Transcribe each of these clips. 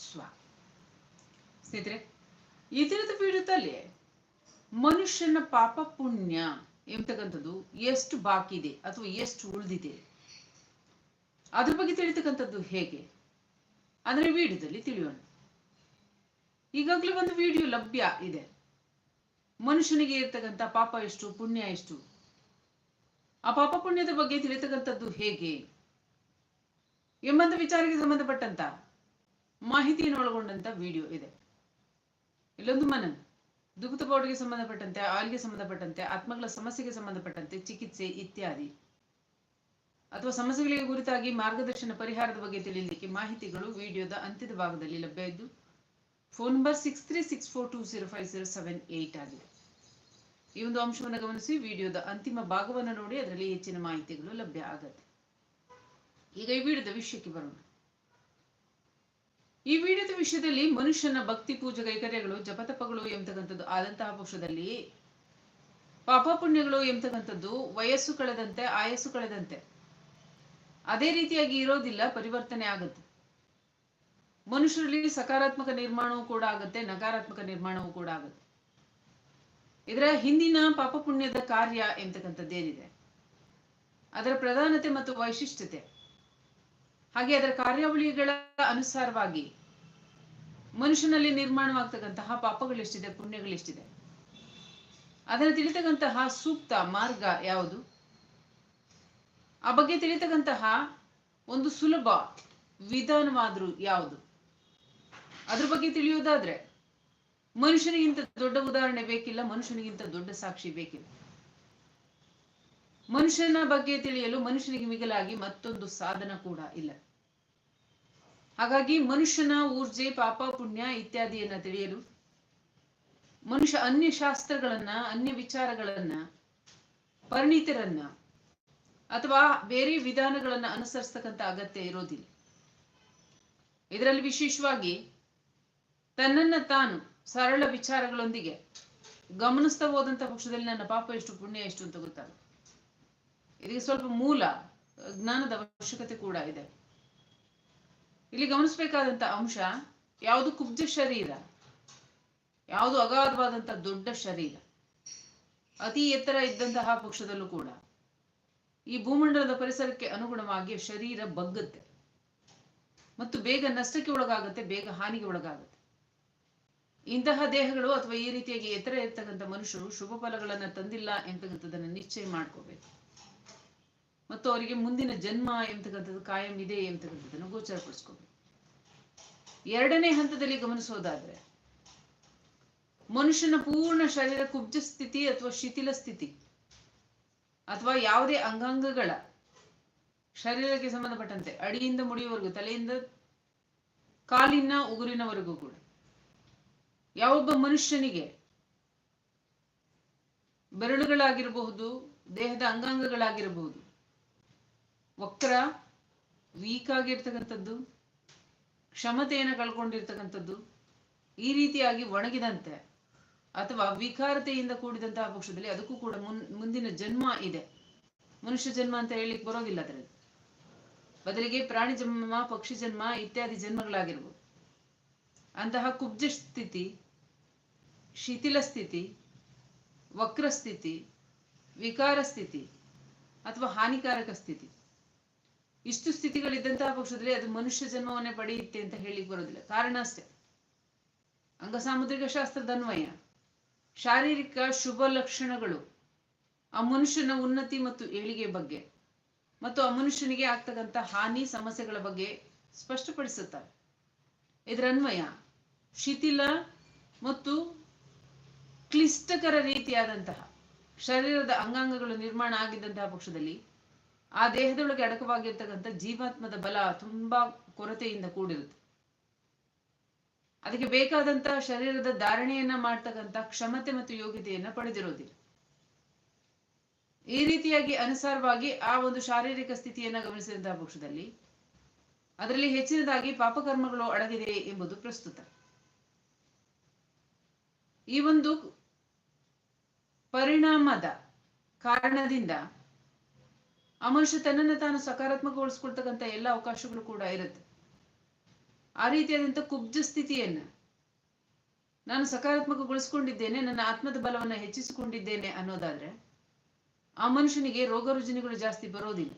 ಸ್ವ. ಸ್ನೇಹಿತರೆ ಇದರದ ವಿಡಿಯೋದಲ್ಲಿ ಮನುಷ್ಯನ ಪಾಪ ಪುಣ್ಯ ಎಂಬತಕ್ಕಂಥದ್ದು ಎಷ್ಟು ಬಾಕಿ ಇದೆ ಅಥವಾ ಎಷ್ಟು ಉಳಿದಿದೆ? ಅದ್ರ ಬಗ್ಗೆ ತಿಳಿತಕ್ಕಂಥದ್ದು ಹೇಗೆ? ಅಂದ್ರೆ ವಿಡಿಯೋದಲ್ಲಿ ತಿಳಿಯೋಣ. ಈಗಾಗಲೇ ಒಂದು ವಿಡಿಯೋ ಲಭ್ಯ ಇದೆ. ಮನುಷ್ಯನಿಗೆ ಇರ್ತಕ್ಕಂಥ ಪಾಪ ಎಷ್ಟು, ಪುಣ್ಯ ಎಷ್ಟು? ಆ ಪಾಪ ಪುಣ್ಯದ ಬಗ್ಗೆ ತಿಳಿತಕ್ಕಂಥದ್ದು ಹೇಗೆ? ಎಂಬಂತ ವಿಚಾರಕ್ಕೆ ಸಂಬಂಧಪಟ್ಟಂತ ಮಾಹಿತಿಯನ್ನು ಒಳಗೊಂಡಂತ ವಿಡಿಯೋ ಇದೆ. ಇಲ್ಲೊಂದು ಮನನ್ ದುಗುತ ಬೋರ್ಡ್ಗೆ ಸಂಬಂಧಪಟ್ಟಂತೆ ಆಯಿಲ್ಗೆ ಸಂಬಂಧಪಟ್ಟಂತೆ, ಆತ್ಮಗಳ ಸಮಸ್ಯೆಗೆ ಸಂಬಂಧಪಟ್ಟಂತೆ, ಚಿಕಿತ್ಸೆ ಇತ್ಯಾದಿ. ಅಥವಾ ಸಮಸ್ಯೆಗಳಿಗೆ ಕುರಿತಾಗಿ ಮಾರ್ಗದರ್ಶನ ಪರಿಹಾರದ ಬಗ್ಗೆ ತಿಳಿಯಲಿಕ್ಕೆ ಮಾಹಿತಿಗಳು ವಿಡಿಯೋದ ಅಂತ್ಯದ ಭಾಗದಲ್ಲಿ ಲಭ್ಯ ಇದ್ದು, phone number six three six four two zero five zero seven eight ಆಗಿದೆ. ಈ ಒಂದು ಅಂಶವನ್ನು ಗಮನಿಸಿ, ವಿಡಿಯೋದ ಅಂತಿಮ ಭಾಗವನ್ನು ನೋಡಿ, ಅದರಲ್ಲಿ ಹೆಚ್ಚಿನ ಮಾಹಿತಿಗಳು ಲಭ್ಯ ಆಗತ್ತೆ. ಈಗ ಈ ವಿಡಿಯೋದ ವಿಷಯಕ್ಕೆ ಬರೋಣ. ಈ ವಿಡಿಯೋದ ವಿಷಯದಲ್ಲಿ ಮನುಷ್ಯನ ಭಕ್ತಿ ಪೂಜೆ ಕೈಕರ್ಯಗಳು ಜಪತಪಗಳು ಎಂಬತಕ್ಕಂಥದ್ದು ಆದಂತಹ ಪಕ್ಷದಲ್ಲಿ ಪಾಪ ಪುಣ್ಯಗಳು ಎಂಬತಕ್ಕಂಥದ್ದು ವಯಸ್ಸು ಕಳೆದಂತೆ ಆಯಸ್ಸು ಕಳೆದಂತೆ. ಅದೇ ರೀತಿಯಾಗಿ ಇರೋದಿಲ್ಲ, ಪರಿವರ್ತನೆ ಆಗುತ್ತೆ. ಮನುಷ್ಯರಲ್ಲಿ ಸಕಾರಾತ್ಮಕ ನಿರ್ಮಾಣವೂ ಕೂಡ ಆಗುತ್ತೆ, ನಕಾರಾತ್ಮಕ ನಿರ್ಮಾಣವೂ ಕೂಡ ಆಗುತ್ತೆ. ಇದರ ಹಿಂದಿನ ಪಾಪ ಪುಣ್ಯದ ಕಾರ್ಯ ಎಂಬತಕ್ಕಂಥದ್ದೇನಿದೆ ಅದರ ಪ್ರಧಾನತೆ ಮತ್ತು ವೈಶಿಷ್ಟ್ಯತೆ. ಹಾಗೆ ಅದರ ಕಾರ್ಯಾವಳಿಗಳ ಅನುಸಾರವಾಗಿ ಮನುಷ್ಯನಲ್ಲಿ ನಿರ್ಮಾಣವಾಗ್ತಕ್ಕಂತಹ ಪಾಪಗಳೆಷ್ಟಿದೆ ಪುಣ್ಯಗಳೆಷ್ಟಿದೆ ಅದನ್ನು ತಿಳಿತಕ್ಕಂತಹ ಸೂಕ್ತ ಮಾರ್ಗ ಯಾವುದು? ಆ ಬಗ್ಗೆ ತಿಳಿತಕ್ಕಂತಹ ಒಂದು ಸುಲಭ ವಿಧಾನವಾದ್ರೂ ಯಾವುದು? ಅದ್ರ ಬಗ್ಗೆ ತಿಳಿಯುವುದಾದ್ರೆ ಮನುಷ್ಯನಿಗಿಂತ ದೊಡ್ಡ ಉದಾಹರಣೆ ಬೇಕಿಲ್ಲ, ಮನುಷ್ಯನಿಗಿಂತ ದೊಡ್ಡ ಸಾಕ್ಷಿ ಬೇಕಿಲ್ಲ. ಮನುಷ್ಯನ ಬಗ್ಗೆ ತಿಳಿಯಲು ಮನುಷ್ಯನಿಗೆ ಮಿಗಿಲಾಗಿ ಮತ್ತೊಂದು ಸಾಧನ ಕೂಡ ಇಲ್ಲ. ಹಾಗಾಗಿ ಮನುಷ್ಯನ ಊರ್ಜೆ, ಪಾಪ, ಪುಣ್ಯ ಇತ್ಯಾದಿಯನ್ನ ತಿಳಿಯಲು ಮನುಷ್ಯ ಅನ್ಯ ಶಾಸ್ತ್ರಗಳನ್ನ, ಅನ್ಯ ವಿಚಾರಗಳನ್ನ, ಪರಿಣಿತರನ್ನ ಅಥವಾ ಬೇರೆ ವಿಧಾನಗಳನ್ನ ಅನುಸರಿಸ್ತಕ್ಕಂಥ ಅಗತ್ಯ ಇರೋದಿಲ್ಲ. ಇದರಲ್ಲಿ ವಿಶೇಷವಾಗಿ ತನ್ನನ್ನ ತಾನು ಸರಳ ವಿಚಾರಗಳೊಂದಿಗೆ ಗಮನಿಸ್ತಾ ಹೋದಂತ ಪಕ್ಷದಲ್ಲಿ ನನ್ನ ಪಾಪ ಎಷ್ಟು ಪುಣ್ಯ ಎಷ್ಟು ಅಂತ ಗೊತ್ತಾಗುತ್ತೆ ಇದಕ್ಕೆ ಸ್ವಲ್ಪ ಮೂಲ, ಜ್ಞಾನದ ಅವಶ್ಯಕತೆ ಕೂಡ ಇದೆ. ಇಲ್ಲಿ ಗಮನಿಸಬೇಕಾದಂತ ಅಂಶ, ಯಾವುದು ಕುಬ್ಜ ಶರೀರ, ಯಾವುದು ಅಗಾಧವಾದಂತ ದೊಡ್ಡ ಶರೀರ, ಅತಿ ಎತ್ತರ ಇದ್ದಂತಹ ಪಕ್ಷದಲ್ಲೂ ಕೂಡ. ಈ ಭೂಮಂಡಲದ ಪರಿಸರಕ್ಕೆ ಅನುಗುಣವಾಗಿ ಶರೀರ ಬಗ್ಗುತ್ತೆ. ಮತ್ತು ಬೇಗ ನಷ್ಟಕ್ಕೆ ಒಳಗಾಗುತ್ತೆ, ಬೇಗ ಹಾನಿಗೆ ಒಳಗಾಗುತ್ತೆ. ಇಂತಹ ದೇಹಗಳು ಅಥವಾ ಈ ರೀತಿಯಾಗಿ ಎತ್ತರ ಇರ್ತಕ್ಕಂಥ ಮನುಷ್ಯರು ಶುಭ ಫಲಗಳನ್ನ ತಂದಿಲ್ಲ ಎಂತಕ್ಕಂಥದ್ದನ್ನ ನಿಶ್ಚಯ ಮಾಡ್ಕೋಬೇಕು. ಮತ್ತು ಅವರಿಗೆ ಮುಂದಿನ ಜನ್ಮ ಎಂತಕ್ಕಂಥದ್ದು ಕಾಯಂ ಇದೆ ಎಂತಕ್ಕಂಥದ್ದನ್ನು ಗೋಚರಪಡಿಸ್ಕೋಬೇಕು. ಎರಡನೇ ಹಂತದಲ್ಲಿ ಗಮನಿಸೋದಾದ್ರೆ ಮನುಷ್ಯನ ಪೂರ್ಣ ಶರೀರ ಕುಬ್ಜ ಸ್ಥಿತಿ ಅಥವಾ ಶಿಥಿಲ ಸ್ಥಿತಿ ಅಥವಾ ಯಾವುದೇ ಅಂಗಾಂಗಗಳ ಶರೀರಕ್ಕೆ ಸಂಬಂಧಪಟ್ಟಂತೆ ಅಡಿಯಿಂದ ಮುಡಿಯವರೆಗೂ ತಲೆಯಿಂದ ಕಾಲಿನ ಉಗುರಿನವರೆಗೂ ಕೂಡ ಯಾವೊಬ್ಬ ಮನುಷ್ಯನಿಗೆ ಬೆರಳುಗಳಾಗಿರಬಹುದು, ದೇಹದ ಅಂಗಾಂಗಗಳಾಗಿರಬಹುದು ವಕ್ರ ವೀಕ್ ಆಗಿರ್ತಕ್ಕಂಥದ್ದು, ಕ್ಷಮತೆಯನ್ನು ಕಳ್ಕೊಂಡಿರ್ತಕ್ಕಂಥದ್ದು, ಈ ರೀತಿಯಾಗಿ ಒಣಗಿದಂತೆ ಅಥವಾ ವಿಕಾರತೆಯಿಂದ ಕೂಡಿದಂತಹ ಪಕ್ಷದಲ್ಲಿ ಅದಕ್ಕೂ ಕೂಡ ಮುನ್, ಮುಂದಿನ ಜನ್ಮ ಇದೆ. ಮನುಷ್ಯ ಜನ್ಮ ಅಂತ ಹೇಳಲಿಕ್ಕೆ ಬರೋದಿಲ್ಲ ಅದರಲ್ಲಿ. ಬದಲಿಗೆ ಪ್ರಾಣಿ ಜನ್ಮ, ಪಕ್ಷಿ ಜನ್ಮ ಇತ್ಯಾದಿ ಜನ್ಮಗಳಾಗಿರ್ಬೋದು. ಅಂತಹ ಕುಬ್ಜ ಸ್ಥಿತಿ, ಶಿಥಿಲ ಸ್ಥಿತಿ, ವಕ್ರ ಸ್ಥಿತಿ, ವಿಕಾರ ಸ್ಥಿತಿ ಅಥವಾ ಹಾನಿಕಾರಕ ಸ್ಥಿತಿ. ಇಷ್ಟು ಸ್ಥಿತಿಗಳಿದ್ದಂತಹ ಪಕ್ಷದಲ್ಲಿ ಅದು ಮನುಷ್ಯ ಜನ್ಮವನ್ನೇ ಪಡೆಯುತ್ತೆ ಅಂತ ಹೇಳಿಕ್ ಬರೋದಿಲ್ಲ. ಕಾರಣ ಅಷ್ಟೇ. ಅಂಗಸಾಮುದ್ರಿಕ ಶಾಸ್ತ್ರದ ಅನ್ವಯ. ಶಾರೀರಿಕ ಶುಭ ಲಕ್ಷಣಗಳು ಆ ಮನುಷ್ಯನ ಉನ್ನತಿ ಮತ್ತು ಏಳಿಗೆ ಬಗ್ಗೆ ಮತ್ತು ಆ ಮನುಷ್ಯನಿಗೆ ಆಗ್ತಕ್ಕಂಥ ಹಾನಿ, ಸಮಸ್ಯೆಗಳ ಬಗ್ಗೆ ಸ್ಪಷ್ಟಪಡಿಸುತ್ತಾರೆ. ಇದರ ಅನ್ವಯ ಶಿಥಿಲ ಮತ್ತು ಕ್ಲಿಷ್ಟಕರ ರೀತಿಯಾದಂತಹ ಶರೀರದ ಅಂಗಾಂಗಗಳು ನಿರ್ಮಾಣ ಆಗಿದ್ದಂತಹ ಪಕ್ಷದಲ್ಲಿ ಆ ದೇಹದೊಳಗೆ ಅಡಕವಾಗಿರ್ತಕ್ಕಂಥ ಜೀವಾತ್ಮದ ಬಲ ತುಂಬಾ ಕೊರತೆಯಿಂದ ಕೂಡಿರುತ್ತೆ. ಅದಕ್ಕೆ ಬೇಕಾದಂತಹ ಶರೀರದ ಧಾರಣೆಯನ್ನ ಮಾಡ್ತಕ್ಕಂಥ ಕ್ಷಮತೆ ಮತ್ತು ಯೋಗ್ಯತೆಯನ್ನ ಪಡೆದಿರೋದಿಲ್ಲ. ಈ ರೀತಿಯಾಗಿ ಅನುಸಾರವಾಗಿ ಆ ಒಂದು ಶಾರೀರಿಕ ಸ್ಥಿತಿಯನ್ನ ಗಮನಿಸಿದಂತಹ ಪಕ್ಷದಲ್ಲಿ ಅದರಲ್ಲಿ ಹೆಚ್ಚಿನದಾಗಿ ಪಾಪಕರ್ಮಗಳು ಅಡಗಿದೆ ಎಂಬುದು ಪ್ರಸ್ತುತ. ಈ ಒಂದು ಪರಿಣಾಮದ ಕಾರಣದಿಂದ ಆ ಮನುಷ್ಯ ತನ್ನನ್ನು ತಾನು ಸಕಾರಾತ್ಮಕಗೊಳಿಸ್ಕೊಳ್ತಕ್ಕಂಥ ಎಲ್ಲ ಅವಕಾಶಗಳು ಕೂಡ ಇರುತ್ತೆ. ಆ ರೀತಿಯಾದಂಥ ಕುಬ್ಜ ಸ್ಥಿತಿಯನ್ನ ನಾನು ಸಕಾರಾತ್ಮಕಗೊಳಿಸ್ಕೊಂಡಿದ್ದೇನೆ, ನನ್ನ ಆತ್ಮದ ಬಲವನ್ನು ಹೆಚ್ಚಿಸಿಕೊಂಡಿದ್ದೇನೆ ಅನ್ನೋದಾದ್ರೆ ಆ ಮನುಷ್ಯನಿಗೆ ರೋಗ ರುಜಿನಗಳು ಜಾಸ್ತಿ ಬರೋದಿಲ್ಲ.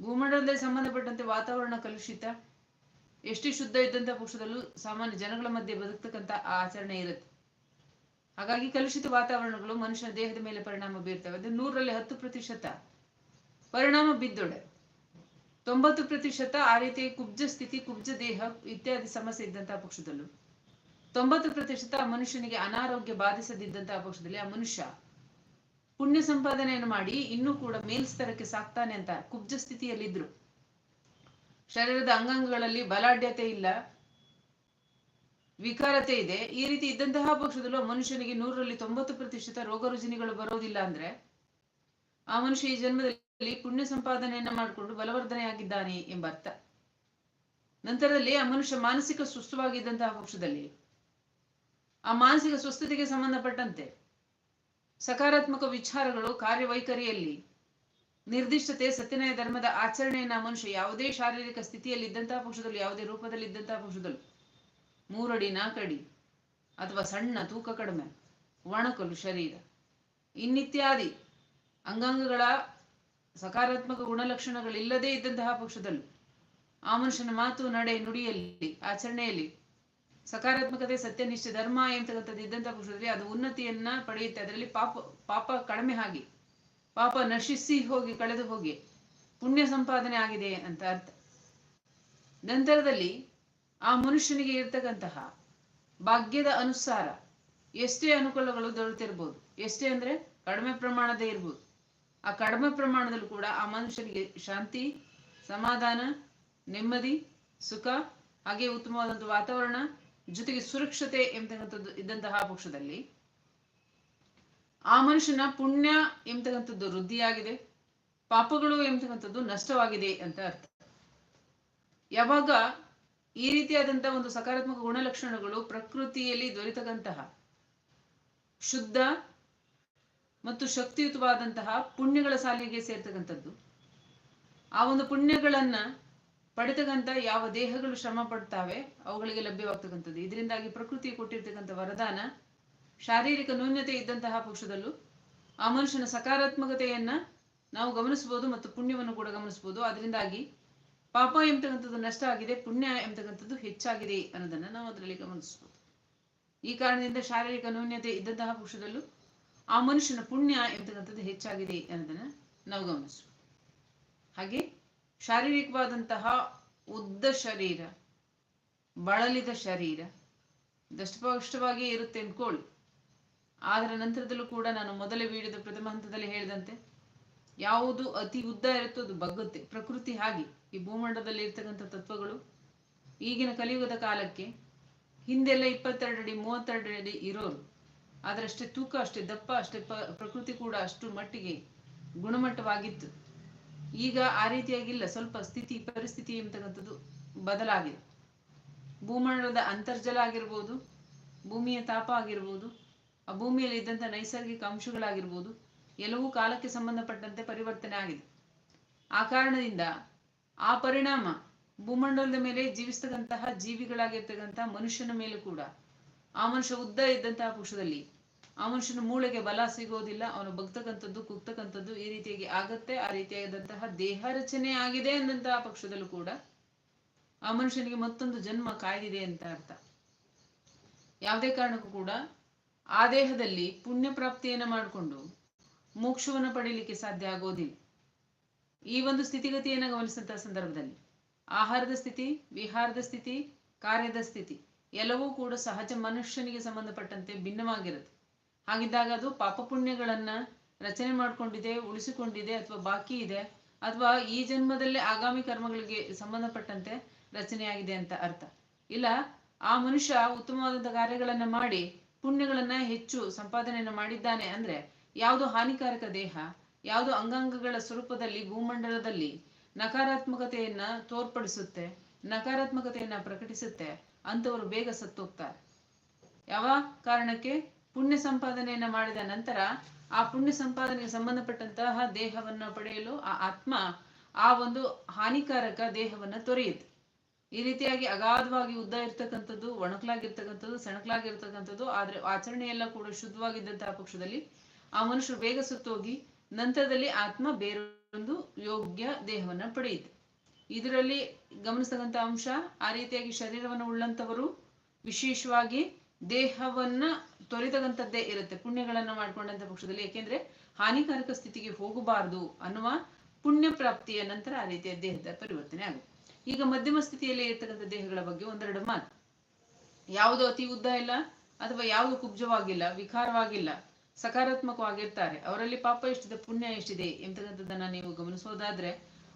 ಭೂಮಂಡಲದಲ್ಲಿ ಸಂಬಂಧಪಟ್ಟಂತೆ ವಾತಾವರಣ ಕಲುಷಿತ, ಎಷ್ಟೇ ಶುದ್ಧ ಇದ್ದಂಥ ಪಕ್ಷದಲ್ಲೂ ಸಾಮಾನ್ಯ ಜನಗಳ ಮಧ್ಯೆ ಬದುಕ್ತಕ್ಕಂಥ ಆ ಆಚರಣೆ ಇರುತ್ತೆ. ಹಾಗಾಗಿ ಕಲುಷಿತ ವಾತಾವರಣಗಳು ಮನುಷ್ಯನ ದೇಹದ ಮೇಲೆ ಪರಿಣಾಮ ಬೀರ್ತವೆ. ಅದು ನೂರರಲ್ಲಿ ಹತ್ತು ಪ್ರತಿಶತ ಪರಿಣಾಮ ಬಿದ್ದೊಡೆ. ತೊಂಬತ್ತು ಪ್ರತಿಶತ ಆ ರೀತಿ ಕುಬ್ಜ ಸ್ಥಿತಿ, ಕುಬ್ಜ ದೇಹ ಇತ್ಯಾದಿ ಸಮಸ್ಯೆ ಇದ್ದಂತಹ ಪಕ್ಷದಲ್ಲೂ. ತೊಂಬತ್ತು ಪ್ರತಿಶತ ಮನುಷ್ಯನಿಗೆ ಅನಾರೋಗ್ಯ ಬಾಧಿಸದಿದ್ದಂತಹ ಪಕ್ಷದಲ್ಲಿ ಆ ಮನುಷ್ಯ ಪುಣ್ಯ ಸಂಪಾದನೆಯನ್ನು ಮಾಡಿ ಇನ್ನೂ ಕೂಡ ಮೇಲ್ಸ್ತರಕ್ಕೆ ಸಾಕ್ತಾನೆ ಅಂತ ಕುಬ್ಜ ಸ್ಥಿತಿಯಲ್ಲಿದ್ರು. ಶರೀರದ ಅಂಗಾಂಗಗಳಲ್ಲಿ ಬಲಾಢ್ಯತೆ ಇಲ್ಲ. ವಿಕಾರತೆ ಇದೆ. ಈ ರೀತಿ ಇದ್ದಂತಹ ಪಕ್ಷದಲ್ಲೂ ಮನುಷ್ಯನಿಗೆ ನೂರರಲ್ಲಿ ತೊಂಬತ್ತು ಪ್ರತಿಶತ ರೋಗ ರುಜಿನಿಗಳು ಬರೋದಿಲ್ಲ ಅಂದ್ರೆ ಆ ಮನುಷ್ಯ ಈ ಜನ್ಮದಲ್ಲಿ ಪುಣ್ಯ ಸಂಪಾದನೆಯನ್ನ ಮಾಡಿಕೊಂಡು ಬಲವರ್ಧನೆಯಾಗಿದ್ದಾನೆ ಎಂಬ ಅರ್ಥ. ನಂತರದಲ್ಲಿ ಆ ಮನುಷ್ಯ ಮಾನಸಿಕ ಸುಸ್ಥವಾಗಿದ್ದಂತಹ ಪಕ್ಷದಲ್ಲಿ ಆ ಮಾನಸಿಕ ಸ್ವಸ್ಥತೆಗೆ ಸಂಬಂಧಪಟ್ಟಂತೆ ಸಕಾರಾತ್ಮಕ ವಿಚಾರಗಳು ಕಾರ್ಯವೈಖರಿಯಲ್ಲಿ ನಿರ್ದಿಷ್ಟತೆ ಸತ್ಯನಯ ಧರ್ಮದ ಆಚರಣೆಯನ್ನ ಮನುಷ್ಯ ಯಾವುದೇ ಶಾರೀರಿಕ ಸ್ಥಿತಿಯಲ್ಲಿ ಇದ್ದಂತಹ ಪಕ್ಷದಲ್ಲಿ, ಯಾವುದೇ ರೂಪದಲ್ಲಿ ಇದ್ದಂತಹ ಪಕ್ಷದಲ್ಲಿ, ಮೂರಡಿ, ನಾಲ್ಕಡಿ ಅಥವಾ ಸಣ್ಣ ತೂಕ ಕಡಿಮೆ ಒಣಕಲು ಶರೀರ, ಇನ್ನಿತ್ಯಾದಿ ಅಂಗಾಂಗಗಳ ಸಕಾರಾತ್ಮಕ ಗುಣಲಕ್ಷಣಗಳಿಲ್ಲದೇ ಇದ್ದಂತಹ ಪಕ್ಷದಲ್ಲೂ ಆ ಮನುಷ್ಯನ ಮಾತು ನಡೆ ನುಡಿಯಲ್ಲಿ, ಆಚರಣೆಯಲ್ಲಿ ಸಕಾರಾತ್ಮಕತೆ, ಸತ್ಯನಿಷ್ಠೆ, ಧರ್ಮ ಎಂತಕ್ಕಂಥದ್ದು ಇದ್ದಂತಹ ಪಕ್ಷದಲ್ಲಿ ಅದು ಉನ್ನತಿಯನ್ನ ಪಡೆಯುತ್ತೆ. ಅದರಲ್ಲಿ ಪಾಪ ಪಾಪ ಕಡಿಮೆ ಆಗಿ, ಪಾಪ ನಶಿಸಿ ಹೋಗಿ, ಕಳೆದು ಹೋಗಿ ಪುಣ್ಯ ಸಂಪಾದನೆ ಆಗಿದೆ ಅಂತ ಅರ್ಥ. ನಂತರದಲ್ಲಿ ಆ ಮನುಷ್ಯನಿಗೆ ಇರ್ತಕ್ಕಂತಹ ಭಾಗ್ಯದ ಅನುಸಾರ ಎಷ್ಟೇ ಅನುಕೂಲಗಳು ದೊರೆತಿರ್ಬೋದು. ಎಷ್ಟೇ ಅಂದ್ರೆ ಕಡಿಮೆ ಪ್ರಮಾಣದ ಇರ್ಬೋದು. ಆ ಕಡಿಮೆ ಪ್ರಮಾಣದಲ್ಲೂ ಕೂಡ ಆ ಮನುಷ್ಯನಿಗೆ ಶಾಂತಿ, ಸಮಾಧಾನ, ನೆಮ್ಮದಿ, ಸುಖ, ಹಾಗೆ ಉತ್ತಮವಾದಂಥ ವಾತಾವರಣ, ಜೊತೆಗೆ ಸುರಕ್ಷತೆ ಎಂಬತಕ್ಕಂಥದ್ದು ಇದ್ದಂತಹ ಪಕ್ಷದಲ್ಲಿ ಆ ಮನುಷ್ಯನ ಪುಣ್ಯ ಎಂಬತಕ್ಕಂಥದ್ದು ವೃದ್ಧಿಯಾಗಿದೆ, ಪಾಪಗಳು ಎಂಬತಕ್ಕಂಥದ್ದು ನಷ್ಟವಾಗಿದೆ ಅಂತ ಅರ್ಥ. ಯಾವಾಗ ಈ ರೀತಿಯಾದಂತಹ ಒಂದು ಸಕಾರಾತ್ಮಕ ಗುಣಲಕ್ಷಣಗಳು ಪ್ರಕೃತಿಯಲ್ಲಿ ದೊರೆತಕ್ಕಂತಹ ಶುದ್ಧ ಮತ್ತು ಶಕ್ತಿಯುತವಾದಂತಹ ಪುಣ್ಯಗಳ ಸಾಲಿಗೆ ಸೇರ್ತಕ್ಕಂಥದ್ದು. ಆ ಒಂದು ಪುಣ್ಯಗಳನ್ನ ಪಡೆತಕ್ಕಂಥ ಯಾವ ದೇಹಗಳು ಶ್ರಮ ಪಡ್ತಾವೆ, ಅವುಗಳಿಗೆ ಲಭ್ಯವಾಗ್ತಕ್ಕಂಥದ್ದು. ಇದರಿಂದಾಗಿ ಪ್ರಕೃತಿ ಕೊಟ್ಟಿರ್ತಕ್ಕಂಥ ವರದಾನ, ಶಾರೀರಿಕ ನ್ಯೂನ್ಯತೆ ಇದ್ದಂತಹ ಪಕ್ಷದಲ್ಲೂ ಆ ಮನುಷ್ಯನ ಸಕಾರಾತ್ಮಕತೆಯನ್ನ ನಾವು ಗಮನಿಸಬಹುದು ಮತ್ತು ಪುಣ್ಯವನ್ನು ಕೂಡ ಗಮನಿಸಬಹುದು ಅದರಿಂದಾಗಿ ಪಾಪ ಎಂಬತಕ್ಕಂಥದ್ದು ನಷ್ಟ ಆಗಿದೆ, ಪುಣ್ಯ ಎಂಬತಕ್ಕಂಥದ್ದು ಹೆಚ್ಚಾಗಿದೆ ಅನ್ನೋದನ್ನ ನಾವು ಅದರಲ್ಲಿ ಗಮನಿಸಬಹುದು ಈ ಕಾರಣದಿಂದ ಶಾರೀರಿಕ ನ್ಯೂನ್ಯತೆ ಇದ್ದಂತಹ ಪಕ್ಷದಲ್ಲೂ ಆ ಮನುಷ್ಯನ ಪುಣ್ಯ ಎಂತಕ್ಕಂಥದ್ದು ಹೆಚ್ಚಾಗಿದೆ ಅನ್ನೋದನ್ನ ನಾವು ಗಮನಿಸು ಹಾಗೆ ಶಾರೀರಿಕವಾದಂತಹ ಉದ್ದ ಶರೀರ, ಬಳಲಿದ ಶರೀರ ದಷ್ಟಪುಷ್ಟವಾಗಿ ಇರುತ್ತೆ ಅಂದ್ಕೊಳ್ಳಿ ಅದರ ನಂತರದಲ್ಲೂ ಕೂಡ ನಾನು ಮೊದಲ ವಿಡಿಯೋದ ಪ್ರಥಮ ಹಂತದಲ್ಲಿ ಹೇಳಿದಂತೆ, ಯಾವುದು ಅತಿ ಉದ್ದ ಇರುತ್ತೋ ಅದು ಬಗ್ಗುತ್ತೆ. ಪ್ರಕೃತಿ ಹಾಗೆ, ಈ ಭೂಮಂಡದಲ್ಲಿ ಇರ್ತಕ್ಕಂಥ ತತ್ವಗಳು. ಈಗಿನ ಕಲಿಯುಗದ ಕಾಲಕ್ಕೆ ಹಿಂದೆಲ್ಲ ಇಪ್ಪತ್ತೆರಡು ಅಡಿ, ಮೂವತ್ತೆರಡು ಅಡಿ ಇರೋರು. ಆದ್ರೆ ತೂಕ, ಅಷ್ಟೇ ದಪ್ಪ, ಅಷ್ಟೇ ಪ್ರಕೃತಿ ಕೂಡ ಅಷ್ಟು ಮಟ್ಟಿಗೆ ಗುಣಮಟ್ಟವಾಗಿತ್ತು. ಈಗ ಆ ರೀತಿಯಾಗಿಲ್ಲ. ಸ್ವಲ್ಪ ಸ್ಥಿತಿ, ಪರಿಸ್ಥಿತಿ ಎಂಬತಕ್ಕಂಥದ್ದು ಬದಲಾಗಿದೆ. ಭೂಮಂಡಲದ ಅಂತರ್ಜಲ ಆಗಿರ್ಬೋದು, ಭೂಮಿಯ ತಾಪ ಆಗಿರ್ಬೋದು, ಆ ಭೂಮಿಯಲ್ಲಿ ಇದ್ದಂಥ ನೈಸರ್ಗಿಕ ಅಂಶಗಳಾಗಿರ್ಬೋದು, ಎಲ್ಲವೂ ಕಾಲಕ್ಕೆ ಸಂಬಂಧಪಟ್ಟಂತೆ ಪರಿವರ್ತನೆ ಆಗಿದೆ. ಆ ಕಾರಣದಿಂದ ಆ ಪರಿಣಾಮ ಭೂಮಂಡಲದ ಮೇಲೆ ಜೀವಿಸ್ತಕ್ಕಂತಹ ಜೀವಿಗಳಾಗಿರ್ತಕ್ಕಂಥ ಮನುಷ್ಯನ ಮೇಲೆ ಕೂಡ ಆ ಮನುಷ್ಯ ಉದ್ದ ಇದ್ದಂತಹ ಪಕ್ಷದಲ್ಲಿ ಆ ಮನುಷ್ಯನ ಮೂಳೆಗೆ ಬಲ ಸಿಗೋದಿಲ್ಲ, ಅವನು ಬಗ್ತಕ್ಕಂಥದ್ದು, ಕುಗ್ತಕ್ಕಂಥದ್ದು ಈ ರೀತಿಯಾಗಿ ಆಗತ್ತೆ, ಆ ರೀತಿಯಾದಂತಹ ದೇಹ ರಚನೆ ಆಗಿದೆ ಅಂದಂತಹ ಪಕ್ಷದಲ್ಲೂ ಕೂಡ ಆ ಮನುಷ್ಯನಿಗೆ ಮತ್ತೊಂದು ಜನ್ಮ ಕಾಯ್ದಿದೆ ಅಂತ ಅರ್ಥ. ಯಾವುದೇ ಕಾರಣಕ್ಕೂ ಕೂಡ ಆ ದೇಹದಲ್ಲಿ ಪುಣ್ಯ ಪ್ರಾಪ್ತಿಯನ್ನ ಮಾಡಿಕೊಂಡು ಮೋಕ್ಷವನ್ನು ಪಡೀಲಿಕ್ಕೆ ಸಾಧ್ಯ ಆಗೋದಿಲ್ಲ. ಈ ಒಂದು ಸ್ಥಿತಿಗತಿಯನ್ನು ಗಮನಿಸಿದಂತಹ ಸಂದರ್ಭದಲ್ಲಿ ಆಹಾರದ ಸ್ಥಿತಿ, ವಿಹಾರದ ಸ್ಥಿತಿ, ಕಾರ್ಯದ ಸ್ಥಿತಿ ಎಲ್ಲವೂ ಕೂಡ ಸಹಜ ಮನುಷ್ಯನಿಗೆ ಸಂಬಂಧಪಟ್ಟಂತೆ ಭಿನ್ನವಾಗಿರುತ್ತೆ. ಹಾಗಿದ್ದಾಗ ಅದು ಪಾಪ ಪುಣ್ಯಗಳನ್ನ ರಚನೆ ಮಾಡ್ಕೊಂಡಿದೆ, ಉಳಿಸಿಕೊಂಡಿದೆ ಅಥವಾ ಬಾಕಿ ಇದೆ ಅಥವಾ ಈ ಜನ್ಮದಲ್ಲೇ ಆಗಾಮಿ ಕರ್ಮಗಳಿಗೆ ಸಂಬಂಧಪಟ್ಟಂತೆ ರಚನೆಯಾಗಿದೆ ಅಂತ ಅರ್ಥ. ಇಲ್ಲ, ಆ ಮನುಷ್ಯ ಉತ್ತಮವಾದಂತಹ ಕಾರ್ಯಗಳನ್ನ ಮಾಡಿ ಪುಣ್ಯಗಳನ್ನ ಹೆಚ್ಚು ಸಂಪಾದನೆಯನ್ನು ಮಾಡಿದ್ದಾನೆ ಅಂದ್ರೆ ಯಾವುದು ಹಾನಿಕಾರಕ ದೇಹ, ಯಾವುದು ಅಂಗಾಂಗಗಳ ಸ್ವರೂಪದಲ್ಲಿ, ಭೂಮಂಡಲದಲ್ಲಿ ನಕಾರಾತ್ಮಕತೆಯನ್ನ ತೋರ್ಪಡಿಸುತ್ತೆ, ನಕಾರಾತ್ಮಕತೆಯನ್ನ ಪ್ರಕಟಿಸುತ್ತೆ ಅಂತವರು ಬೇಗ ಸತ್ತೋಗ್ತಾರೆ. ಯಾವ ಕಾರಣಕ್ಕೆ? ಪುಣ್ಯ ಸಂಪಾದನೆಯನ್ನ ಮಾಡಿದ ನಂತರ ಆ ಪುಣ್ಯ ಸಂಪಾದನೆಗೆ ಸಂಬಂಧಪಟ್ಟಂತಹ ದೇಹವನ್ನ ಪಡೆಯಲು ಆ ಆತ್ಮ ಆ ಒಂದು ಹಾನಿಕಾರಕ ದೇಹವನ್ನ ತೊರೆಯುತ್ತೆ. ಈ ರೀತಿಯಾಗಿ ಅಗಾಧವಾಗಿ ಉದ್ದ ಇರ್ತಕ್ಕಂಥದ್ದು, ಒಣಕಲಾಗಿರ್ತಕ್ಕಂಥದ್ದು, ಸಣಕಲಾಗಿರ್ತಕ್ಕಂಥದ್ದು, ಆದ್ರೆ ಆಚರಣೆ ಎಲ್ಲ ಕೂಡ ಶುದ್ಧವಾಗಿದ್ದಂತಹ ಪಕ್ಷದಲ್ಲಿ ಆ ಮನುಷ್ಯರು ಬೇಗ ಸುತ್ತೋಗಿ ನಂತರದಲ್ಲಿ ಆತ್ಮ ಬೇರೊಂದು ಯೋಗ್ಯ ದೇಹವನ್ನ ಪಡೆಯುತ್ತೆ. ಇದರಲ್ಲಿ ಗಮನಿಸತಕ್ಕಂಥ ಅಂಶ, ಆ ರೀತಿಯಾಗಿ ಶರೀರವನ್ನು ಉಳ್ಳಂತವರು ವಿಶೇಷವಾಗಿ ದೇಹವನ್ನ ತೊರೆತಕ್ಕಂಥದ್ದೇ ಇರುತ್ತೆ, ಪುಣ್ಯಗಳನ್ನ ಮಾಡ್ಕೊಂಡಂತ ಪಕ್ಷದಲ್ಲಿ. ಯಾಕೆಂದ್ರೆ ಹಾನಿಕಾರಕ ಸ್ಥಿತಿಗೆ ಹೋಗಬಾರದು ಅನ್ನುವ ಪುಣ್ಯ ಪ್ರಾಪ್ತಿಯ ನಂತರ ಆ ರೀತಿಯ ದೇಹದ ಪರಿವರ್ತನೆ ಆಗುತ್ತೆ. ಈಗ ಮಧ್ಯಮ ಸ್ಥಿತಿಯಲ್ಲಿ ಇರ್ತಕ್ಕಂಥ ದೇಹಗಳ ಬಗ್ಗೆ ಒಂದೆರಡು ಮಾತು. ಯಾವುದು ಅತಿ ಉದ್ದ ಇಲ್ಲ, ಅಥವಾ ಯಾವುದು ಕುಬ್ಜವಾಗಿಲ್ಲ, ವಿಕಾರವಾಗಿಲ್ಲ, ಸಕಾರಾತ್ಮಕವಾಗಿರ್ತಾರೆ, ಅವರಲ್ಲಿ ಪಾಪ ಎಷ್ಟಿದೆ, ಪುಣ್ಯ ಎಷ್ಟಿದೆ ಎಂತಕ್ಕಂಥದ್ದನ್ನ ನೀವು ಗಮನಿಸೋದಾದ್ರೆ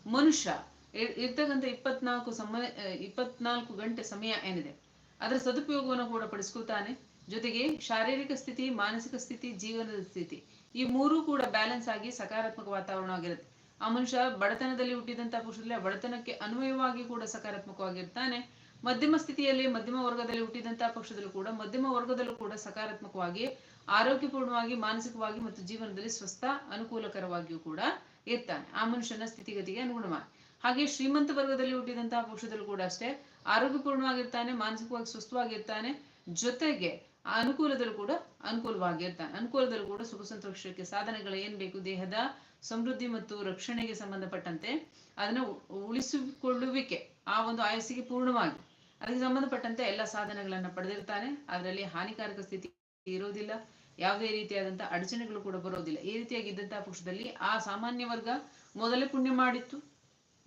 ಮನುಷ್ಯ ಇರ್ತಕ್ಕಂಥ ಇಪ್ಪತ್ನಾಲ್ಕು ಸಮಯ ಇಪ್ಪತ್ನಾಲ್ಕು ಗಂಟೆ ಸಮಯ ಏನಿದೆ, ಅದರ ಸದುಪಯೋಗವನ್ನು ಕೂಡ ಪಡಿಸ್ಕೊಳ್ತಾನೆ. ಜೊತೆಗೆ ಶಾರೀರಿಕ ಸ್ಥಿತಿ, ಮಾನಸಿಕ ಸ್ಥಿತಿ, ಜೀವನದ ಸ್ಥಿತಿ, ಈ ಮೂರೂ ಕೂಡ ಬ್ಯಾಲೆನ್ಸ್ ಆಗಿ ಸಕಾರಾತ್ಮಕ ವಾತಾವರಣ ಆಗಿರುತ್ತೆ. ಆ ಮನುಷ್ಯ ಬಡತನದಲ್ಲಿ ಹುಟ್ಟಿದಂತ ಪುರುಷರಲ್ಲಿ ಆ ಬಡತನಕ್ಕೆ ಅನ್ವಯವಾಗಿ ಕೂಡ ಸಕಾರಾತ್ಮಕವಾಗಿರ್ತಾನೆ. ಮಧ್ಯಮ ಸ್ಥಿತಿಯಲ್ಲಿ, ಮಧ್ಯಮ ವರ್ಗದಲ್ಲಿ ಹುಟ್ಟಿದಂತಹ ಪಕ್ಷದಲ್ಲೂ ಕೂಡ, ಮಧ್ಯಮ ವರ್ಗದಲ್ಲೂ ಕೂಡ ಸಕಾರಾತ್ಮಕವಾಗಿ, ಆರೋಗ್ಯಪೂರ್ಣವಾಗಿ, ಮಾನಸಿಕವಾಗಿ ಮತ್ತು ಜೀವನದಲ್ಲಿ ಸ್ವಸ್ಥ, ಅನುಕೂಲಕರವಾಗಿಯೂ ಕೂಡ ಇರ್ತಾನೆ. ಆ ಮನುಷ್ಯನ ಸ್ಥಿತಿಗತಿಗೆ ಅನುಗುಣವಾಗಿ. ಹಾಗೆ ಶ್ರೀಮಂತ ವರ್ಗದಲ್ಲಿ ಹುಟ್ಟಿದಂತಹ ಪಕ್ಷದಲ್ಲೂ ಕೂಡ ಅಷ್ಟೇ ಆರೋಗ್ಯಪೂರ್ಣವಾಗಿರ್ತಾನೆ, ಮಾನಸಿಕವಾಗಿ ಸ್ವಸ್ಥವಾಗಿರ್ತಾನೆ ಜೊತೆಗೆ ಆ ಅನುಕೂಲದಲ್ಲೂ ಕೂಡ ಅನುಕೂಲವಾಗಿರ್ತಾನೆ. ಅನುಕೂಲದಲ್ಲೂ ಕೂಡ ಸುಖ ಸಂತೋಷಕ್ಕೆ ಸಾಧನೆಗಳು ಏನ್ ಬೇಕು? ದೇಹದ ಸಮೃದ್ಧಿ ಮತ್ತು ರಕ್ಷಣೆಗೆ ಸಂಬಂಧಪಟ್ಟಂತೆ ಅದನ್ನ ಉಳಿಸಿಕೊಳ್ಳುವಿಕೆ, ಆ ಒಂದು ಆಯಸ್ಸಿಗೆ ಪೂರ್ಣವಾಗಿ. ಅದಕ್ಕೆ ಸಂಬಂಧಪಟ್ಟಂತೆ ಎಲ್ಲ ಸಾಧನೆಗಳನ್ನ ಪಡೆದಿರ್ತಾನೆ. ಅದರಲ್ಲಿ ಹಾನಿಕಾರಕ ಸ್ಥಿತಿ ಇರೋದಿಲ್ಲ ಯಾವುದೇ ರೀತಿಯಾದಂತಹ ಅಡಚಣೆಗಳು ಕೂಡ ಬರೋದಿಲ್ಲ ಈ ರೀತಿಯಾಗಿ ಇದ್ದಂತಹ ಪಕ್ಷದಲ್ಲಿ ಆ ಸಾಮಾನ್ಯ ವರ್ಗ ಮೊದಲೇ ಪುಣ್ಯ ಮಾಡಿತ್ತು.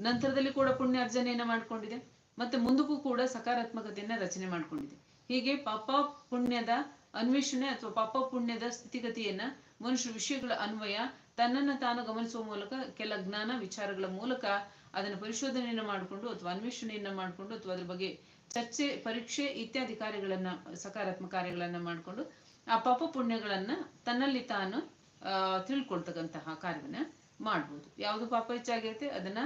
ನಂತರದಲ್ಲಿ ಕೂಡ ಪುಣ್ಯ ಅರ್ಜನೆಯನ್ನ ಮಾಡ್ಕೊಂಡಿದೆ. ಮತ್ತೆ ಮುಂದಕ್ಕೂ ಕೂಡ ಸಕಾರಾತ್ಮಕತೆಯನ್ನ ರಚನೆ ಮಾಡ್ಕೊಂಡಿದೆ. ಹೀಗೆ ಪಾಪ ಪುಣ್ಯದ ಅನ್ವೇಷಣೆ ಅಥವಾ ಪಾಪ ಪುಣ್ಯದ ಸ್ಥಿತಿಗತಿಯನ್ನ ಮನುಷ್ಯ ವಿಷಯಗಳ ಅನ್ವಯ ತನ್ನನ್ನ ತಾನು ಗಮನಿಸುವ ಮೂಲಕ ಕೆಲ ಜ್ಞಾನ ವಿಚಾರಗಳ ಮೂಲಕ ಅದನ್ನ ಪರಿಶೋಧನೆಯನ್ನ ಮಾಡಿಕೊಂಡು ಅಥವಾ ಅನ್ವೇಷಣೆಯನ್ನ ಮಾಡಿಕೊಂಡು ಅಥವಾ ಅದ್ರ ಬಗ್ಗೆ ಚರ್ಚೆ, ಪರೀಕ್ಷೆ ಇತ್ಯಾದಿ ಕಾರ್ಯಗಳನ್ನ, ಸಕಾರಾತ್ಮಕ ಕಾರ್ಯಗಳನ್ನ ಮಾಡಿಕೊಂಡು ಆ ಪಾಪ ಪುಣ್ಯಗಳನ್ನ ತನ್ನಲ್ಲಿ ತಾನು, ಆ, ತಿಳ್ಕೊಳ್ತಕ್ಕಂತಹ ಕಾರ್ಯವನ್ನ ಮಾಡ್ಬೋದು. ಯಾವುದು ಪಾಪ ಹೆಚ್ಚಾಗಿರುತ್ತೆ ಅದನ್ನ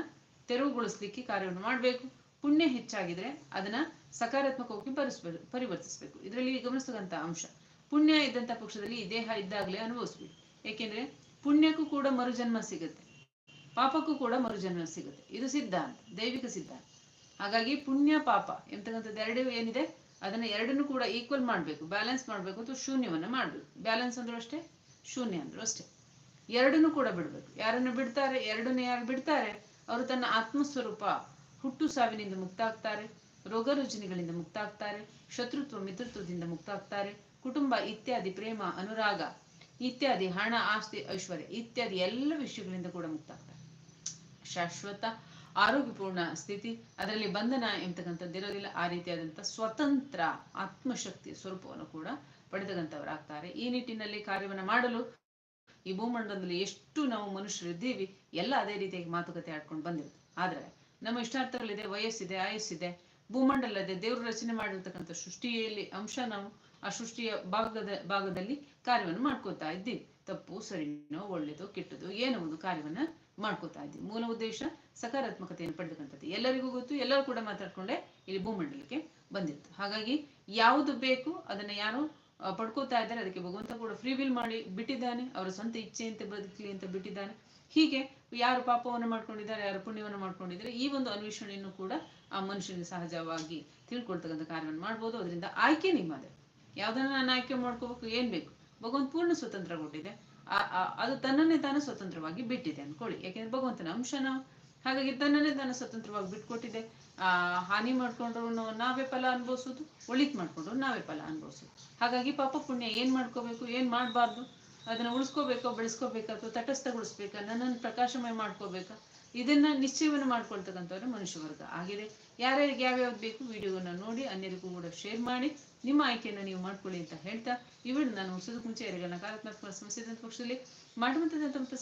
ತೆರವುಗೊಳಿಸ್ಲಿಕ್ಕೆ ಕಾರ್ಯವನ್ನು ಮಾಡಬೇಕು. ಪುಣ್ಯ ಹೆಚ್ಚಾಗಿದ್ರೆ ಅದನ್ನ ಸಕಾರಾತ್ಮಕವಾಗಿ ಪರಿಸ್ಬೇಕು ಪರಿವರ್ತಿಸಬೇಕು. ಇದರಲ್ಲಿ ಗಮನಿಸ್ತಕ್ಕಂಥ ಅಂಶ, ಪುಣ್ಯ ಇದ್ದಂತ ಪಕ್ಷದಲ್ಲಿ ದೇಹ ಇದ್ದಾಗಲೇ ಅನುಭವಿಸ್ಬೇಕು. ಏಕೆಂದ್ರೆ ಪುಣ್ಯಕ್ಕೂ ಕೂಡ ಮರುಜನ್ಮ ಸಿಗುತ್ತೆ. ಪಾಪಕ್ಕೂ ಕೂಡ ಮರುಜನ್ಮ ಸಿಗುತ್ತೆ. ಇದು ಸಿದ್ಧಾಂತ, ದೈವಿಕ ಸಿದ್ಧಾಂತ. ಹಾಗಾಗಿ ಪುಣ್ಯ, ಪಾಪ ಎಂತಕ್ಕಂಥದ್ದು ಎರಡು ಏನಿದೆ? ಅದನ್ನ ಎರಡನ್ನೂ ಕೂಡ ಈಕ್ವಲ್ ಮಾಡಬೇಕು. ಬ್ಯಾಲೆನ್ಸ್ ಮಾಡಬೇಕು ಅಥವಾ ಶೂನ್ಯವನ್ನ ಮಾಡಬೇಕು. ಬ್ಯಾಲೆನ್ಸ್ ಅಂದ್ರೂ ಅಷ್ಟೇ, ಶೂನ್ಯ ಅಂದ್ರೂ ಅಷ್ಟೇ. ಎರಡನ್ನೂ ಕೂಡ ಬಿಡ್ಬೇಕು. ಯಾರನ್ನು ಬಿಡ್ತಾರೆ? ಎರಡನ್ನು ಯಾರು ಬಿಡ್ತಾರೆ? ಅವರು ತನ್ನ ಆತ್ಮಸ್ವರೂಪ ಹುಟ್ಟು ಸಾವಿನಿಂದ ಮುಕ್ತ ಆಗ್ತಾರೆ ರೋಗ ರುಜಿನಗಳಿಂದ ಮುಕ್ತ ಆಗ್ತಾರೆ ಶತ್ರುತ್ವ, ಮಿತ್ರತ್ವದಿಂದ ಮುಕ್ತ ಆಗ್ತಾರೆ ಕುಟುಂಬ ಇತ್ಯಾದಿ, ಪ್ರೇಮ, ಅನುರಾಗ ಇತ್ಯಾದಿ, ಹಣ, ಆಸ್ತಿ, ಐಶ್ವರ್ಯ ಇತ್ಯಾದಿ ಎಲ್ಲ ವಿಷಯಗಳಿಂದ ಕೂಡ ಮುಕ್ತ ಆಗ್ತಾರೆ ಶಾಶ್ವತ, ಆರೋಗ್ಯಪೂರ್ಣ ಸ್ಥಿತಿ, ಅದರಲ್ಲಿ ಬಂಧನ ಎಂಬತಕ್ಕಂಥದ್ದು ಇರೋದಿಲ್ಲ. ಆ ರೀತಿಯಾದಂಥ ಸ್ವತಂತ್ರ ಆತ್ಮಶಕ್ತಿಯ ಸ್ವರೂಪವನ್ನು ಕೂಡ ಪಡೆದಗಂತವರಾಗ್ತಾರೆ ಈ ನಿಟ್ಟಿನಲ್ಲಿ ಕಾರ್ಯವನ್ನು ಮಾಡಲು ಈ ಭೂಮಂಡಲದಲ್ಲಿ ಎಷ್ಟು ನಾವು ಮನುಷ್ಯರಿದ್ದೀವಿ, ಎಲ್ಲ ಅದೇ ರೀತಿಯಾಗಿ ಮಾತುಕತೆ ಆಡ್ಕೊಂಡು ಬಂದಿರುತ್ತೆ. ಆದ್ರೆ ನಮ್ಮ ಇಷ್ಟಾರ್ಥಗಳಿದೆ, ವಯಸ್ಸಿದೆ, ಆಯಸ್ಸಿದೆ ಭೂಮಂಡಲ ಇದೆ ದೇವರು ರಚನೆ ಮಾಡಿರ್ತಕ್ಕಂಥ ಸೃಷ್ಟಿಯಲ್ಲಿ ಅಂಶ ನಾವು ಆ ಸೃಷ್ಟಿಯ ಭಾಗದ, ಭಾಗದಲ್ಲಿ ಕಾರ್ಯವನ್ನು ಮಾಡ್ಕೋತಾ ಇದ್ದೀವಿ. ತಪ್ಪು, ಸರಿನೋ, ಒಳ್ಳೇದೋ, ಕೆಟ್ಟದು, ಏನೋ ಒಂದು ಕಾರ್ಯವನ್ನ ಮಾಡ್ಕೋತಾ ಇದ್ದೀವಿ. ಮೂಲ ಉದ್ದೇಶ ಸಕಾರಾತ್ಮಕತೆಯನ್ನು ಪಡೆದಕ್ಕಂಥದ್ದು ಎಲ್ಲರಿಗೂ ಗೊತ್ತು, ಎಲ್ಲರೂ ಕೂಡ ಮಾತಾಡ್ಕೊಂಡೆ ಇಲ್ಲಿ ಭೂಮಂಡಲಕ್ಕೆ ಬಂದಿತ್ತು ಹಾಗಾಗಿ ಯಾವುದು ಬೇಕು ಅದನ್ನ ಯಾರು ಪಡ್ಕೋತಾ ಇದ್ದಾರೆ. ಅದಕ್ಕೆ ಭಗವಂತ ಕೂಡ ಫ್ರೀ ವಿಲ್ ಮಾಡಿ ಬಿಟ್ಟಿದ್ದಾನೆ. ಅವರ ಸ್ವಂತ ಇಚ್ಛೆಯಂತೆ ಬದುಕಲಿ ಅಂತ ಬಿಟ್ಟಿದ್ದಾನೆ. ಹೀಗೆ ಯಾರು ಪಾಪವನ್ನು ಮಾಡ್ಕೊಂಡಿದ್ದಾರೆ, ಯಾರು ಪುಣ್ಯವನ್ನು ಮಾಡ್ಕೊಂಡಿದ್ದಾರೆ, ಈ ಒಂದು ಅನ್ವೇಷಣೆಯನ್ನು ಕೂಡ ಆ ಮನುಷ್ಯನಿಗೆ ಸಹಜವಾಗಿ ತಿಳ್ಕೊಳ್ತಕ್ಕಂಥ ಕಾರ್ಯವನ್ನು ಮಾಡ್ಬೋದು. ಅದರಿಂದ ಆಯ್ಕೆ ನಿಮ್ಮದೇ. ಯಾವ್ದನ್ನ ನಾನು ಆಯ್ಕೆ ಮಾಡ್ಕೋಬೇಕು, ಏನ್ ಬೇಕು? ಭಗವಂತ ಪೂರ್ಣ ಸ್ವತಂತ್ರ ಕೊಟ್ಟಿದೆ. ಅದು ತನ್ನನ್ನೇ ತಾನು ಸ್ವತಂತ್ರವಾಗಿ ಬಿಟ್ಟಿದೆ ಅನ್ಕೊಳ್ಳಿ ಯಾಕೆಂದ್ರೆ ಭಗವಂತನ ಅಂಶನ ಹಾಗಾಗಿ ತನ್ನನ್ನೇ ತಾನು ಸ್ವತಂತ್ರವಾಗಿ ಬಿಟ್ಕೊಟ್ಟಿದೆ ಆ, ಹಾನಿ ಮಾಡ್ಕೊಂಡ್ರು ನಾವೇ ಫಲ ಅನ್ಭವಿಸೋದು, ಒಳಿತ್ ಮಾಡ್ಕೊಂಡ್ರು ನಾವೇ ಫಲ ಅನುಭವಿಸೋದು. ಹಾಗಾಗಿ ಪಾಪ ಪುಣ್ಯ ಏನ್ ಮಾಡ್ಕೋಬೇಕು, ಏನ್ ಮಾಡಬಾರ್ದು, ಅದನ್ನ ಉಳಿಸ್ಕೋಬೇಕೋ ಬೆಳೆಸ್ಕೋಬೇಕಾ ಅಥವಾ ತಟಸ್ಥಗೊಳಿಸ್ಬೇಕಾ, ನನ್ನನ್ನು ಪ್ರಕಾಶಮಯ ಮಾಡ್ಕೋಬೇಕಾ, ಇದನ್ನ ನಿಶ್ಚಯವನ್ನು ಮಾಡ್ಕೊಳ್ತಕ್ಕಂಥವ್ರೆ ಮನುಷ್ಯ ವರ್ಗ ಆಗಿದೆ. ಯಾರ್ಯಾರಿಗೆ ಯಾವ್ಯಾವ್ದು ಬೇಕು ವಿಡಿಯೋನ ನೋಡಿ, ಅನ್ಯರಿಗೂ ಕೂಡ ಶೇರ್ ಮಾಡಿ, ನಿಮ್ಮ ಆಯ್ಕೆಯನ್ನು ನೀವು ಮಾಡ್ಕೊಳ್ಳಿ ಅಂತ ಹೇಳ್ತಾ ಇವಳು ನಾನು ಮುಗಿಸೋದಕ್ಕೆ ಮುಂಚೆ ಎರಗನ ನಕಾರಾತ್ಮಕ ಇದ್ದಂಥ ಪಕ್ಷದಲ್ಲಿ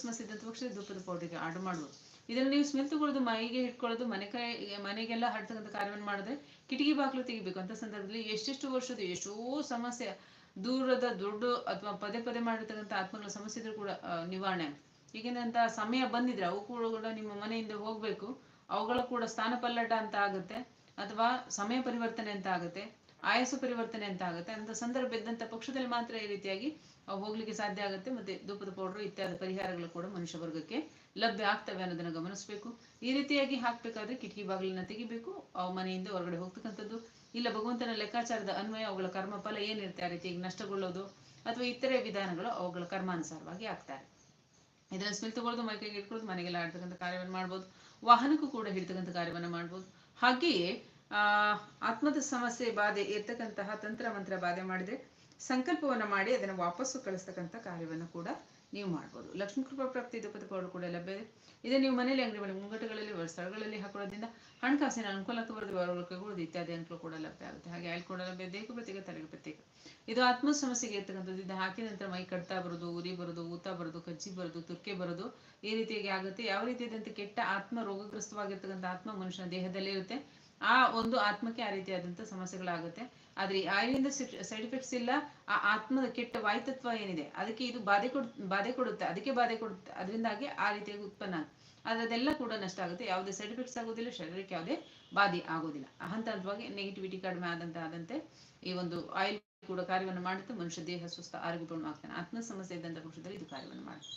ಸಮಸ್ಯೆ ಇದ್ದಂಥ ಪಕ್ಷದಲ್ಲಿ ಧೂಪದ ಪೌಡರಿಗೆ ಆರ್ಡರ್ ಮಾಡ್ಬೋದು ಇದನ್ನು ನೀವು ಸ್ಮೆಲ್ ತಗೊಳ್ಳೋದು ಮೈಗೆ ಇಟ್ಕೊಳ್ಳೋದು ಮನೆ ಕೈ, ಮನೆಗೆಲ್ಲ ಹಡ್ತಕ್ಕಂಥ ಕಾರ್ಯವನ್ನು ಮಾಡಿದ್ರೆ ಕಿಟಕಿ ಬಾಗಿಲು ತೆಗಿಬೇಕು. ಅಂತ ಸಂದರ್ಭದಲ್ಲಿ ಎಷ್ಟೆಷ್ಟು ವರ್ಷದ, ಎಷ್ಟೋ ಸಮಸ್ಯೆ, ದೂರದ, ದೊಡ್ಡ ಅಥವಾ ಪದೇ ಪದೇ ಮಾಡಿರ್ತಕ್ಕಂಥ ಆತ್ಮಗಳ ಸಮಸ್ಯೆ ಇದ್ರೂ ಕೂಡ ನಿವಾರಣೆ. ಈಗಿನಂತ ಸಮಯ ಬಂದಿದ್ರೆ ಅವು ಕೂಡ ನಿಮ್ಮ ಮನೆಯಿಂದ ಹೋಗ್ಬೇಕು. ಅವುಗಳ ಕೂಡ ಸ್ಥಾನ ಪಲ್ಲಟ ಅಂತ ಆಗುತ್ತೆ, ಅಥವಾ ಸಮಯ ಪರಿವರ್ತನೆ ಅಂತ ಆಗುತ್ತೆ, ಆಯಸ್ಸು ಪರಿವರ್ತನೆ ಅಂತ ಆಗುತ್ತೆ. ಅಂತ ಸಂದರ್ಭ ಇದ್ದಂತ ಪಕ್ಷದಲ್ಲಿ ಮಾತ್ರ ಈ ರೀತಿಯಾಗಿ ಅವು ಹೋಗ್ಲಿಕ್ಕೆ ಸಾಧ್ಯ ಆಗುತ್ತೆ, ಮತ್ತೆ ಧೂಪದ ಪೌಡರ್ ಇತ್ಯಾದಿ ಪರಿಹಾರಗಳು ಕೂಡ ಮನುಷ್ಯ ವರ್ಗಕ್ಕೆ ಲಭ್ಯ ಆಗ್ತವೆ ಅನ್ನೋದನ್ನ ಗಮನಿಸಬೇಕು. ಈ ರೀತಿಯಾಗಿ ಹಾಕ್ಬೇಕಾದ್ರೆ ಕಿಟಕಿ ಬಾಗಿಲನ್ನ ತೆಗಿಬೇಕು, ಅವು ಮನೆಯಿಂದ ಹೊರಗಡೆ ಹೋಗ್ತಕ್ಕಂಥದ್ದು. ಇಲ್ಲ, ಭಗವಂತನ ಲೆಕ್ಕಾಚಾರದ ಅನ್ವಯ ಅವುಗಳ ಕರ್ಮಫಲ ಏನಿರುತ್ತೆ, ಆ ರೀತಿಯಾಗಿ ನಷ್ಟಗೊಳ್ಳೋದು ಅಥವಾ ಇತರೆ ವಿಧಾನಗಳು ಅವುಗಳ ಕರ್ಮಾನುಸಾರವಾಗಿ ಆಗ್ತಾರೆ. ಇದನ್ನ ಸ್ಮೆಲ್ ತಗೊಳ್ಳೋದು ಮೈಕೈಗೆ ಇಟ್ಕೊಳ್ಳೋದು, ಮನೆಗೆಲ್ಲ ಆಡ್ತಕ್ಕಂಥ ಕಾರ್ಯವನ್ನು ಮಾಡ್ಬೋದು. ವಾಹನಕ್ಕೂ ಕೂಡ ಹಿಡ್ತಕ್ಕಂಥ ಕಾರ್ಯವನ್ನು ಮಾಡ್ಬೋದು. ಹಾಗೆಯೇ ಆತ್ಮದ ಸಮಸ್ಯೆ, ಬಾಧೆ ಇರ್ತಕ್ಕಂತಹ ತಂತ್ರ, ಮಂತ್ರ, ಬಾಧೆ ಮಾಡಿದ್ರೆ ಸಂಕಲ್ಪವನ್ನ ಮಾಡಿ ಅದನ್ನು ವಾಪಸ್ಸು ಕಳಿಸ್ತಕ್ಕಂಥ ಕಾರ್ಯವನ್ನು ಕೂಡ ನೀವು ಮಾಡ್ಬೋದು. ಲಕ್ಷ್ಮೀ ಕೃಪಾ ಪ್ರಾಪ್ತಿ ಪೌಡರ್ ಕೂಡ ಲಭ್ಯ ಇದೆ. ನೀವು ಮನೆಯಲ್ಲಿ ಅಂಗಡಿಗಳಲ್ಲಿ ಮುಂಗಟ್ಟುಗಳಲ್ಲಿ ಸ್ಥಳಗಳಲ್ಲಿ ಹಾಕೋದ್ರಿಂದ ಹಣಕಾಸಿನ ಅನುಕೂಲತೆ ಬರದೆ ವರ್ಗಗಳು ಇತ್ಯಾದಿ ಅನುಕೂಲ ಕೂಡ ಲಭ್ಯ ಆಗುತ್ತೆ. ಹಾಗೆ ಆಯ್ಲ್ ಕೂಡ ಲಭ್ಯ ದೇಹ ಪ್ರತ್ಯೇಕ ತಲೆಗೆ ಪ್ರತ್ಯೇಕ. ಇದು ಆತ್ಮ ಸಮಸ್ಯೆಗೆ ಇರ್ತಕ್ಕಂಥದ್ದು ಇದು ಹಾಕಿದ ನಂತರ ಮೈ ಕಟ್ತಾ ಬರೋದು, ಉರಿ ಬರೋದು, ಊತ ಬರೋದು, ಕಜ್ಜಿ ಬರೋದು, ತುರ್ಕೆ ಬರೋದು ಈ ರೀತಿಯಾಗಿ ಆಗುತ್ತೆ. ಯಾವ ರೀತಿಯಾದಂಥ ಕೆಟ್ಟ ಆತ್ಮ ರೋಗಗ್ರಸ್ತವಾಗಿರ್ತಕ್ಕಂಥ ಆತ್ಮ ಮನುಷ್ಯನ ದೇಹದಲ್ಲೇ ಇರುತ್ತೆ. ಆ ಒಂದು ಆತ್ಮಕ್ಕೆ ಆ ರೀತಿಯಾದಂಥ ಸಮಸ್ಯೆಗಳಾಗುತ್ತೆ. ಆದ್ರೆ ಈ ಆಯಿಲಿಂದ ಸೈಡ್ ಎಫೆಕ್ಟ್ಸ್ ಇಲ್ಲ. ಆ ಆತ್ಮದ ಕೆಟ್ಟ ವಾಯುತತ್ವ ಏನಿದೆ, ಅದಕ್ಕೆ ಇದು ಬಾಧೆ ಕೊಡ್, ಬಾಧೆ ಕೊಡುತ್ತೆ, ಅದಕ್ಕೆ ಬಾಧೆ ಕೊಡುತ್ತೆ. ಅದರಿಂದಾಗಿ ಆ ರೀತಿಯಾಗಿ ಉತ್ಪನ್ನ ಆದ್ರೆ ಅದೆಲ್ಲ ಕೂಡ ನಷ್ಟ ಆಗುತ್ತೆ. ಯಾವುದೇ ಸೈಡ್ ಎಫೆಕ್ಟ್ಸ್ ಆಗೋದಿಲ್ಲ, ಶರೀರಕ್ಕೆ ಯಾವುದೇ ಬಾಧೆ ಆಗೋದಿಲ್ಲ. ಹಂತ ಹಂತವಾಗಿ ನೆಗೆಟಿವಿಟಿ ಕಡಿಮೆ ಆದಂತ, ಆದಂತೆ ಈ ಒಂದು ಆಯಿಲ್ ಕೂಡ ಕಾರ್ಯವನ್ನು ಮಾಡುತ್ತೆ. ಮನುಷ್ಯ ದೇಹ ಸುಸ್ಥ ಆರೋಗ್ಯಪೂರ್ಣವಾಗ್ತಾನೆ ಆತ್ಮ ಸಮಸ್ಯೆ ಇದ್ದಂತ ಪಕ್ಷದಲ್ಲಿ ಇದು ಕಾರ್ಯವನ್ನು ಮಾಡುತ್ತೆ.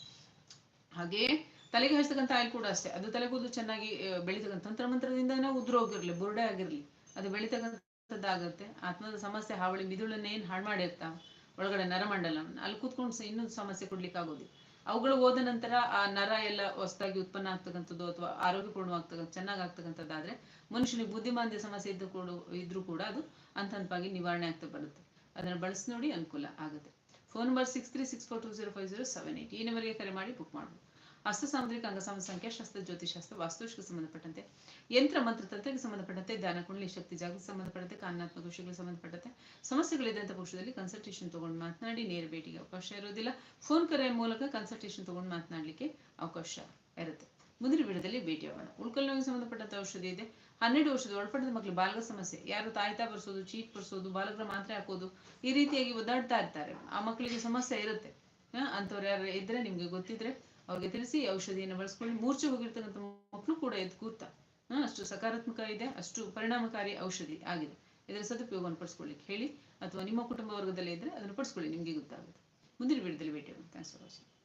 ಹಾಗೆಯೇ ತಲೆಗೆ ಹಚ್ಚತಕ್ಕಂಥ ಆಯಿಲ್ ಕೂಡ ಅಷ್ಟೇ. ಅದು ತಲೆಗೂದು ಚೆನ್ನಾಗಿ ಬೆಳೀತಕ್ಕಂಥ ತಂತ್ರಮಂತ್ರದಿಂದನೇ ಉದುರು ಉದ್ರೋಗಿರ್ಲಿ, ಬುರುಡೆ ಆಗಿರ್ಲಿ. ಅದು ಬೆಳೀತಕ್ಕಂಥದ್ದಾಗತ್ತೆ ಆತ್ಮದ ಸಮಸ್ಯೆ, ಹಾವಳಿ, ಮಿದುಳನ್ನ ಏನು ಹಾಳು ಮಾಡಿರ್ತಾವ ಒಳಗಡೆ ನರಮಂಡಲ ಅಲ್ಲಿ ಕೂತ್ಕೊಂಡು ಇನ್ನೊಂದು ಸಮಸ್ಯೆ ಕೊಡ್ಲಿಕ್ಕೆ ಆಗೋದಿಲ್ಲ ಅವುಗಳು ಹೋದ ನಂತರ ಆ ನರ ಎಲ್ಲ ಹೊಸದಾಗಿ ಉತ್ಪನ್ನ ಆಗ್ತಕ್ಕಂಥದ್ದು ಅಥವಾ ಆರೋಗ್ಯಪೂರ್ಣವಾಗ್ತಕ್ಕ ಚೆನ್ನಾಗಿ ಆಗ್ತಕ್ಕಂಥದ್ದಾದ್ರೆ ಮನುಷ್ಯನಿಗೆ ಬುದ್ಧಿಮಾಂದ್ಯ ಸಮಸ್ಯೆ ಇದ್ದು ಕೂಡ, ಇದ್ರೂ ಕೂಡ ಅದು ಹಂತ ಹಂತವಾಗಿ ನಿವಾರಣೆ ಆಗ್ತಾ ಬರುತ್ತೆ. ಅದನ್ನು ಬಳಸಿ ನೋಡಿ ಅನುಕೂಲ ಆಗುತ್ತೆ. Phone number six three six four two zero five zero seven eight ಈ ನಂಬರ್ಗೆ ಕರೆ ಮಾಡಿ ಬುಕ್ ಮಾಡ್ಬೋದು. ಹಸ್ತ ಸಾಮುದ್ರಿಕ ಅಂಗಸಾಮ ಸಂಖ್ಯಾಶಾಸ್ತ್ರ ಜ್ಯೋತಿಶಾಸ್ತ್ರ ವಾಸ್ತುಶಿಗೆ ಸಂಬಂಧಪಟ್ಟಂತೆ, ಯಂತ್ರ, ಮಂತ್ರ, ತಂತ್ರಕ್ಕೆ ಸಂಬಂಧಪಟ್ಟಂತೆ ದಾನ ಕುಂಡಲಿ, ಶಕ್ತಿ, ಜಾಗಕ್ಕೆ ಸಂಬಂಧಪಟ್ಟಂತೆ ಕಾನೂನಾತ್ಮಕ ವಿಷಯಗಳಿಗೆ ಸಂಬಂಧಪಟ್ಟಂತೆ ಸಮಸ್ಯೆಗಳಿದ್ದಂಥ ಪಕ್ಷದಲ್ಲಿ ಕನ್ಸಲ್ಟೇಷನ್ ತಗೊಂಡು ಮಾತನಾಡಿ ನೇರ ಭೇಟಿಗೆ ಅವಕಾಶ ಇರೋದಿಲ್ಲ ಫೋನ್ ಕರೆ ಮೂಲಕ ಕನ್ಸಲ್ಟೇಷನ್ ತಗೊಂಡು ಮಾತನಾಡಲಿಕ್ಕೆ ಅವಕಾಶ ಇರುತ್ತೆ. ಮುಂದಿನ ವಿಡಿಯೋದಲ್ಲಿ ಭೇಟಿಯಾಗೋಣ. ಉಳ್ಕಲ್ ನೋವಿಗೆ ಸಂಬಂಧಪಟ್ಟಂತ ಔಷಧಿ ಇದೆ. ಹನ್ನೆರಡು ವರ್ಷದ ಒಳಪಟ್ಟದ ಮಕ್ಕಳು ಬಾಲಕ ಸಮಸ್ಯೆ. ಯಾರು ತಾಯ್ತಾ ಬರ್ಸೋದು, ಚೀಟ್ ಬರ್ಸೋದು, ಬಾಲಕರ ಮಾತ್ರೆ ಹಾಕೋದು, ಈ ರೀತಿಯಾಗಿ ಒದ್ದಾಡ್ತಾ ಇರ್ತಾರೆ. ಆ ಮಕ್ಕಳಿಗೆ ಸಮಸ್ಯೆ ಇರುತ್ತೆ. ಅಂಥವ್ರು ಯಾರು ಇದ್ರೆ ನಿಮ್ಗೆ ಗೊತ್ತಿದ್ರೆ ಅವ್ರಿಗೆ ತಿಳಿಸಿ ಔಷಧಿಯನ್ನು ಬಳಸ್ಕೊಳ್ಳಿ. ಮೂರ್ಛೆ ಹೋಗಿರ್ತಕ್ಕಂಥ ಮಕ್ಕಳು ಕೂಡ ಎದ್ದು ಕೂತ ಅಷ್ಟು ಸಕಾರಾತ್ಮಕ ಇದೆ, ಅಷ್ಟು ಪರಿಣಾಮಕಾರಿ ಔಷಧಿ ಆಗಿದೆ. ಇದರ ಸದುಪಯೋಗವನ್ನು ಪಡಿಸ್ಕೊಳ್ಳಿಕ್ಕೆ ಹೇಳಿ, ಅಥವಾ ನಿಮ್ಮ ಕುಟುಂಬ ವರ್ಗದಲ್ಲಿ ಇದ್ರೆ ಅದನ್ನು ಪಡಿಸ್ಕೊಳ್ಳಿ, ನಿಮಗೆ ಗೊತ್ತಾಗುತ್ತೆ. ಮುಂದಿನ ವಿಡಿಯೋದಲ್ಲಿ ಭೇಟಿ ಆಗೋಣ ಥ್ಯಾಂಕ್ಸ್ ಫಾರ್ ವಾಚಿಂಗ್